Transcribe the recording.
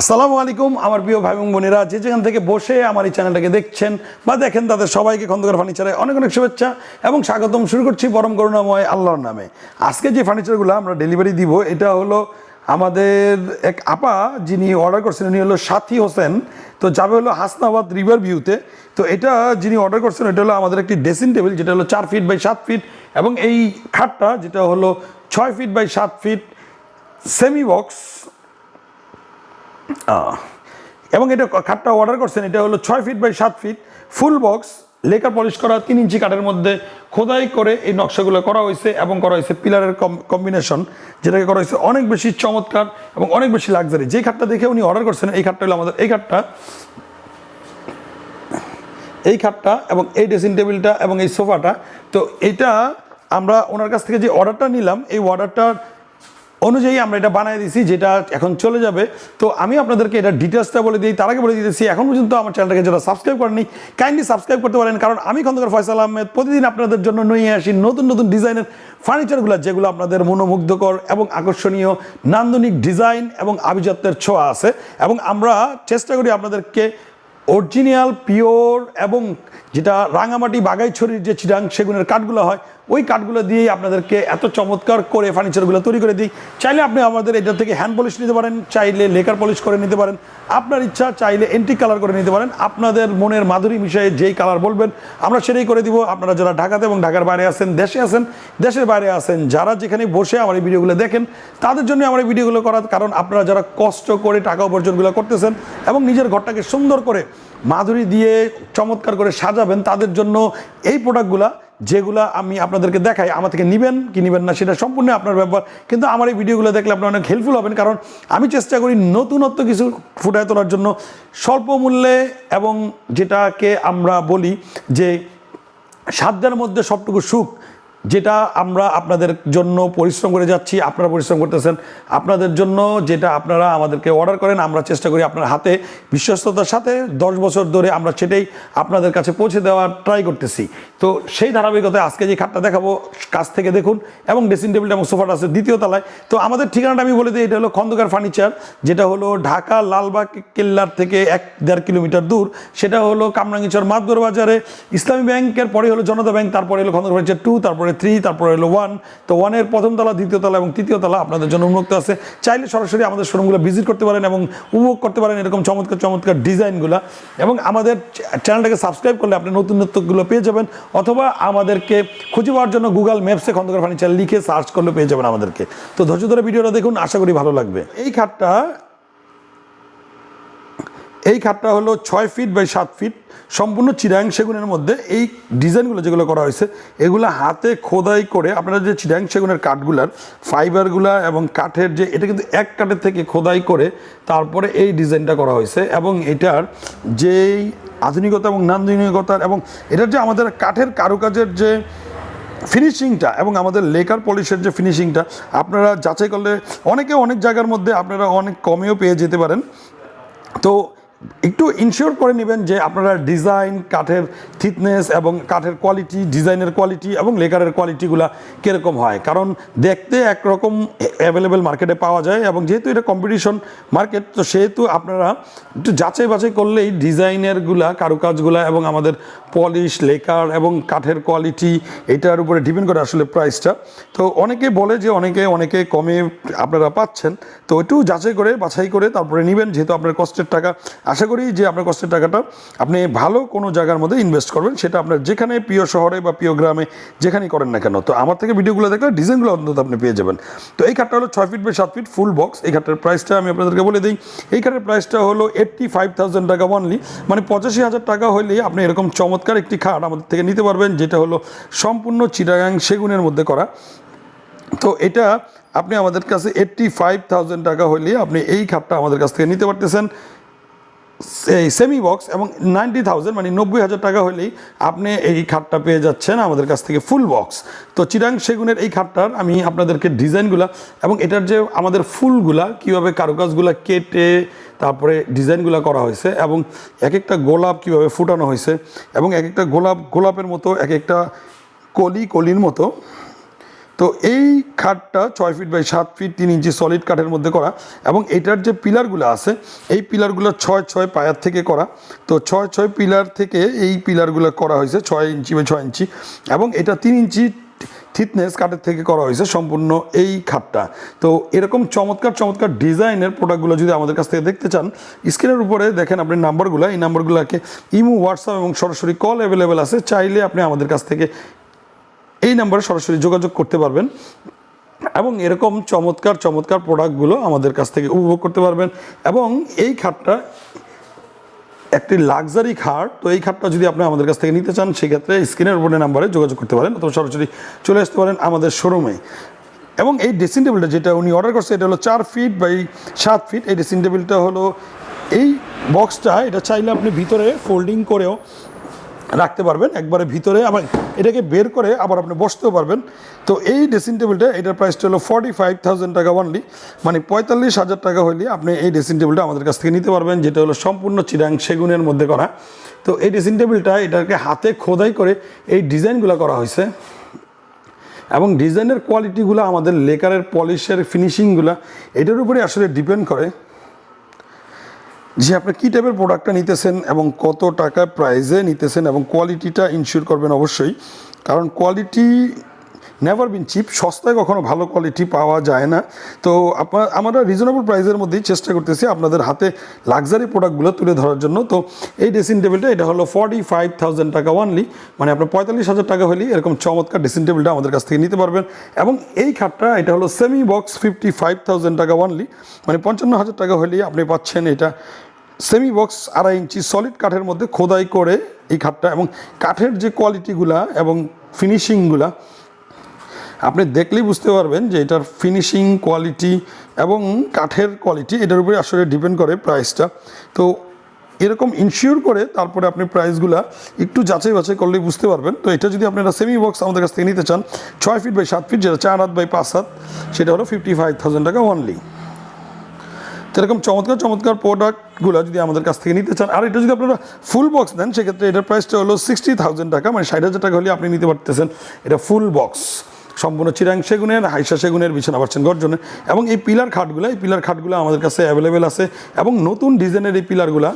আসসালামু আলাইকুম, আমার প্রিয় ভাই এবং বোনেরা, যে যেখান থেকে বসে আমার এই চ্যানেলটাকে দেখছেন বা দেখেন তাদের সবাইকে খন্দকার ফার্নিচারে অনেক অনেক শুভেচ্ছা এবং স্বাগতম। শুরু করছি পরম করুণাময় আল্লাহর নামে। আজকে যে ফার্নিচারগুলো আমরা ডেলিভারি দিব, এটা হলো আমাদের এক আপা যিনি অর্ডার করছেন, উনি হলো সাথী হোসেন। তো যাবে হলো হাসনাবাদ রিভার ভিউতে। তো এটা যিনি অর্ডার করছেন, এটা হলো আমাদের একটি ড্রেসিং টেবিল, যেটা হলো চার ফিট বাই সাত ফিট এবং এই খাটটা, যেটা হলো ছয় ফিট বাই সাত ফিট সেমি বক্স এবং এটা খাটটা অর্ডার করছেন, এটা হলো ছয় ফিট বাই সাত feet full box lacquer polish করা, তিন ইঞ্চি কাঠের মধ্যে খোদাই করে এই নকশাগুলো করা হয়েছে এবং করা হয়েছে পিলারের কম্বিনেশন যেটাকে করা হয়েছে অনেক বেশি চমৎকার এবং অনেক বেশি লাক্সারি যে খাটটা দেখে উনি অর্ডার করছেন, এই খাটটা হলো আমাদের, এই খাটটা এই খাটটা এবং এই ড্রেসিং টেবিলটা এবং এই সোফাটা তো এটা আমরা ওনার কাছ থেকে যে অর্ডারটা নিলাম, এই অর্ডারটার অনুযায়ী আমরা এটা বানিয়ে দিয়েছি, যেটা এখন চলে যাবে। তো আমি আপনাদেরকে এটা ডিটেলসটা বলে দিই, তার আগে বলে দিতেছি, এখন পর্যন্ত আমার চ্যানেলটাকে যারা সাবস্ক্রাইব করেনি কাইন্ডলি সাবস্ক্রাইব করতে পারেন, কারণ আমি খন্দকার ফয়সাল আহমেদ প্রতিদিন আপনাদের জন্য নিয়ে আসি নতুন নতুন ডিজাইনের ফার্নিচারগুলো যেগুলো আপনাদের মনোমুগ্ধকর এবং আকর্ষণীয় নান্দনিক ডিজাইন এবং আভিজাত্যের ছোঁয়া আছে। এবং আমরা চেষ্টা করি আপনাদেরকে অরিজিনাল পিওর এবং যেটা রাঙামাটি বাগাইছড়ির যে চিরাং সেগুনের কাঠগুলো হয়, ওই কাঠগুলো দিয়েই আপনাদেরকে এত চমৎকার করে ফার্নিচারগুলো তৈরি করে দিই। চাইলে আপনি আমাদের এটা থেকে হ্যান্ড পলিশ নিতে পারেন, চাইলে লেকার পলিশ করে নিতে পারেন। আপনার ইচ্ছা, চাইলে এন্টিক কালার করে নিতে পারেন। আপনাদের মনের মাধুরী মিশিয়ে যেই কালার বলবেন, আমরা সেটাই করে দিব। আপনারা যারা ঢাকাতে এবং ঢাকার বাইরে আছেন, দেশে আছেন, দেশের বাইরে আছেন, যারা যেখানে বসে আমার এই ভিডিওগুলো দেখেন, তাদের জন্য আমার এই ভিডিওগুলো করার কারণ আপনারা যারা কষ্ট করে টাকা উপার্জনগুলো করতেছেন এবং নিজের ঘরটাকে সুন্দর করে মাধুরী দিয়ে চমৎকার করে সাজাবেন তাদের জন্য এই প্রোডাক্টগুলা যেগুলা আমি আপনাদেরকে দেখাই, আমার থেকে নেবেন কি নেবেন না সেটা সম্পূর্ণ আপনার ব্যাপার কিন্তু আমার এই ভিডিওগুলো দেখলে আপনি অনেক হেল্পফুল হবেন, কারণ আমি চেষ্টা করি নতুনত্ব কিছু ফুটায় তোলার জন্য স্বল্প মূল্যে এবং যেটাকে আমরা বলি যে সাধ্যের মধ্যে সবটুকু সুখ যেটা আমরা আপনাদের জন্য পরিশ্রম করে যাচ্ছি, আপনারা পরিশ্রম করতেছেন। আপনাদের জন্য যেটা আপনারা আমাদেরকে অর্ডার করেন, আমরা চেষ্টা করি আপনার হাতে। বিশ্বস্ততার সাথে দশ বছর ধরে আমরা সেটাই আপনাদের কাছে পৌঁছে দেওয়ার ট্রাই করতেছি। তো সেই ধারাবাহিকতায় আজকে যে খাটটা দেখাবো, কাছ থেকে দেখুন, এবং ড্রেসিং টেবিলটা এবং সোফাটা আছে দ্বিতীয় তলায়। তো আমাদের ঠিকানাটা আমি বলে দিই, এটা হলো খন্দকার ফার্নিচার যেটা হলো ঢাকা লালবাগ কেল্লার থেকে এক দেড় কিলোমিটার দূর। সেটা হলো কামরাঙ্গিচর মাতগর বাজারে। ইসলামী ব্যাংকের পরে হলো জনতা ব্যাংক, তারপরে হলো খন্দকার ফার্নিচার টু তারপরে থ্রি তারপরে হলো ওয়ান তো ওয়ানের প্রথম তলা, দ্বিতীয় তলা এবং তৃতীয় তলা আপনাদের জন্য উন্মুক্ত আছে। চাইলে সরাসরি আমাদের শোরুমগুলো ভিজিট করতে পারেন এবং উপভোগ করতে পারেন এরকম চমৎকার চমৎকার ডিজাইনগুলো এবং আমাদের চ্যানেলটাকে সাবস্ক্রাইব করলে আপনি নতুন নতুনগুলো পেয়ে যাবেন। অথবা আমাদেরকে খুঁজে পাওয়ার জন্য গুগল ম্যাপসে খন্দকার ফার্নিচার লিখে সার্চ করলে পেয়ে যাবেন আমাদেরকে। তো ধৈর্য ধরে ভিডিওটা দেখুন, আশা করি ভালো লাগবে। এই খাটটা এই খাটটা হলো ছয় ফিট বাই সাত ফিট সম্পূর্ণ চিরাং সেগুনের মধ্যে। এই ডিজাইনগুলো যেগুলো করা হয়েছে, এগুলো হাতে খোদাই করে আপনারা যে চিরাং সেগুনের কাঠগুলার, ফাইবারগুলা এবং কাঠের যে, এটা কিন্তু এক কাঠের থেকে খোদাই করে তারপরে এই ডিজাইনটা করা হয়েছে এবং এটার যেই আধুনিকতা এবং নান্দনিকতার এবং এটার যে আমাদের কাঠের কারুকাজের যে ফিনিশিংটা এবং আমাদের লেকার পলিশের যে ফিনিশিংটা আপনারা যাচাই করলে অনেকে অনেক জায়গার মধ্যে আপনারা অনেক কমেও পেয়ে যেতে পারেন। তো একটু ইনশিওর করে নেবেন যে আপনারা ডিজাইন কাঠের থিকনেস এবং কাঠের কোয়ালিটি ডিজাইনের কোয়ালিটি এবং লেকারের কোয়ালিটিগুলো কীরকম হয়। কারণ দেখতে একরকম অ্যাভেলেবেল মার্কেটে পাওয়া যায় এবং যেহেতু এটা কম্পিটিশন মার্কেট তো সেহেতু আপনারা একটু যাচাই বাছাই করলেই ডিজাইনেরগুলা কারুকাজগুলা এবং আমাদের পলিশ লেকার এবং কাঠের কোয়ালিটি এটার উপরে ডিপেন্ড করে আসলে প্রাইসটা তো অনেকে বলে যে অনেকে অনেকে কমে আপনারা পাচ্ছেন। তো একটু যাচাই করে, বাছাই করে তারপরে নেবেন, যেহেতু আপনার কষ্টের টাকা আশা করি যে আপনার কষ্টের টাকাটা আপনি ভালো কোনো জায়গার মধ্যে ইনভেস্ট করবেন, সেটা আপনার যেখানে প্রিয় শহরে বা প্রিয় গ্রামে যেখানেই করেন না কেন। তো আমার থেকে ভিডিওগুলো দেখলে ডিজাইনগুলো অন্তত আপনি পেয়ে যাবেন। তো এই খাটটা হলো ছয় ফিট বাই সাত ফিট ফুল বক্স এই খাটটার প্রাইসটা আমি আপনাদেরকে বলে দিই। এই খাটের প্রাইসটা হলো এইট্টি ফাইভ থাউজেন্ড টাকা অনলি মানে পঁচাশি হাজার টাকা হলেই আপনি এরকম চমৎকার একটি খাট আমাদের থেকে নিতে পারবেন, যেটা হলো সম্পূর্ণ চিটাগাং সেগুনের মধ্যে করা। তো এটা আপনি আমাদের কাছে এইট্টি ফাইভ থাউজেন্ড টাকা হলে আপনি এই খাটটা আমাদের কাছ থেকে নিতে পারতেছেন। সেমি বক্স এবং নাইনটি থাউজেন্ড মানে নব্বই হাজার টাকা হলেই আপনি এই খাটটা পেয়ে যাচ্ছেন আমাদের কাছ থেকে ফুল বক্স তো চিরাং সেগুনের এই খাটটার আমি আপনাদেরকে ডিজাইনগুলা এবং এটার যে আমাদের ফুলগুলা, কীভাবে কারুকাজগুলা কেটে তারপরে ডিজাইনগুলো করা হয়েছে এবং এক একটা গোলাপ কীভাবে ফুটানো হয়েছে এবং এক একটা গোলাপ, গোলাপের মতো এক একটা কলি, কলির মতো তো এই খাটটা ছয় ফিট বাই সাত ফিট তিন ইঞ্চি সলিড কাঠের মধ্যে করা এবং এটার যে পিলারগুলো আছে, এই পিলারগুলো ছয় ছয় পায়ার থেকে করা। তো ছয় ছয় পিলার থেকে এই পিলারগুলো করা হয়েছে ছয় ইঞ্চি বা ছয় ইঞ্চি এবং এটা তিন ইঞ্চি থিকনেস কাঠের থেকে করা হয়েছে সম্পূর্ণ এই খাটটা। তো এরকম চমৎকার চমৎকার ডিজাইনের প্রোডাক্টগুলো যদি আমাদের কাছ থেকে দেখতে চান, স্ক্রিনের উপরে দেখেন আপনি নাম্বারগুলো, এই নাম্বারগুলোকে ইমো, হোয়াটসঅ্যাপ এবং সরাসরি কল অ্যাভেলেবেল আছে, চাইলে আপনি আমাদের কাছ থেকে এই নাম্বারে সরাসরি যোগাযোগ করতে পারবেন এবং এরকম চমৎকার চমৎকার প্রোডাক্টগুলো আমাদের কাছ থেকে উপভোগ করতে পারবেন। এবং এই খাটটা একটি লাক্সারি খাট, তো এই খাটটা যদি আপনি আমাদের কাছ থেকে নিতে চান, সেক্ষেত্রে স্ক্রিনের উপরে নাম্বারে যোগাযোগ করতে পারেন অথবা সরাসরি চলে আসতে পারেন আমাদের শোরুমে এবং এই ড্রেসিং টেবিলটা যেটা উনি অর্ডার করছে, এটা হলো চার ফিট বাই সাত ফিট এই ড্রেসিং টেবিলটা হলো এই বক্সটা এটা চাইলে আপনি ভিতরে ফোল্ডিং করেও রাখতে পারবেন, একবারে ভিতরে আবার এটাকে বের করে আবার আপনি বসতেও পারবেন। তো এই ড্রেসিং টেবিলটা, এটার প্রাইসটা হলো ফর্টি ফাইভ থাউজেন্ড টাকা অনলি মানে পঁয়তাল্লিশ হাজার টাকা হলে আপনি এই ড্রেসিং টেবিলটা আমাদের কাছ থেকে নিতে পারবেন, যেটা হলো সম্পূর্ণ চিরাং সেগুনের মধ্যে করা। তো এই ড্রেসিং টেবিলটা এটাকে হাতে খোদাই করে এই ডিজাইনগুলো করা হয়েছে। এবং ডিজাইনের কোয়ালিটিগুলো আমাদের লেকারের পলিশের ফিনিশিংগুলো এটার উপরে আসলে ডিপেন্ড করে। যে আপনি কী টাইপের প্রোডাক্টটা নিতেছেন এবং কত টাকা প্রাইজে নিতেছেন এবং কোয়ালিটিটা ইনশিওর করবেন অবশ্যই। কারণ কোয়ালিটি নেভার বিন চিপ সস্তায় কখনো ভালো কোয়ালিটি পাওয়া যায় না। তো আপনার আমরা রিজনেবল প্রাইসের মধ্যেই চেষ্টা করতেছি আপনাদের হাতে লাক্সারি প্রোডাক্টগুলো তুলে ধরার জন্য। তো এই ড্রেসিং টেবিলটা এটা হলো ফর্টি ফাইভ থাউজেন্ড টাকা ওয়ানলি মানে আপনার পঁয়তাল্লিশ হাজার টাকা হলেই এরকম চমৎকার ড্রেসিং টেবিলটা আমাদের কাছ থেকে নিতে পারবেন। এবং এই খাটটা, এটা হলো semi box fifty five thousand টাকা ওয়ানলি মানে পঞ্চান্ন হাজার টাকা হলেই আপনি পাচ্ছেন এটা সেমি বক্স আড়াই ইঞ্চি সলিড কাঠের মধ্যে খোদাই করে এই খাটটা। এবং কাঠের যে কোয়ালিটিগুলা এবং ফিনিশিংগুলা আপনি দেখলেই বুঝতে পারবেন যে এটার ফিনিশিং কোয়ালিটি এবং কাঠের কোয়ালিটি এটার উপরে আসলে ডিপেন্ড করে প্রাইসটা তো এরকম ইনশিওর করে তারপরে আপনি প্রাইসগুলা একটু যাচাই বাছাই করলেই বুঝতে পারবেন। তো এটা যদি আপনারা সেমি বক্স আমাদের কাছ থেকে নিতে চান, ছয় ফিট বাই সাত ফিট যেটা চার হাত বাই পাঁচ হাত, সেটা হলো ফিফটি ফাইভ থাউজেন্ড টাকা অনলি এরকম চমৎকার চমৎকার প্রোডাক্টগুলো যদি আমাদের কাছ থেকে নিতে চান, আর এটা যদি আপনারা ফুল বক্স দেন সেক্ষেত্রে এটার প্রাইসটা হলো সিক্সটি থাউজেন্ড টাকা মানে ষাট হাজার টাকা হলে আপনি নিতে পারতেছেন এটা ফুল বক্স সম্পূর্ণ চিরাং সেগুনের, হাইসা সেগুনের বিছানা পাচ্ছেন গর্জনে। এবং এই পিলার খাটগুলো, এই পিলার খাটগুলো আমাদের কাছে অ্যাভেলেবেল আছে। এবং নতুন ডিজাইনের এই পিলারগুলা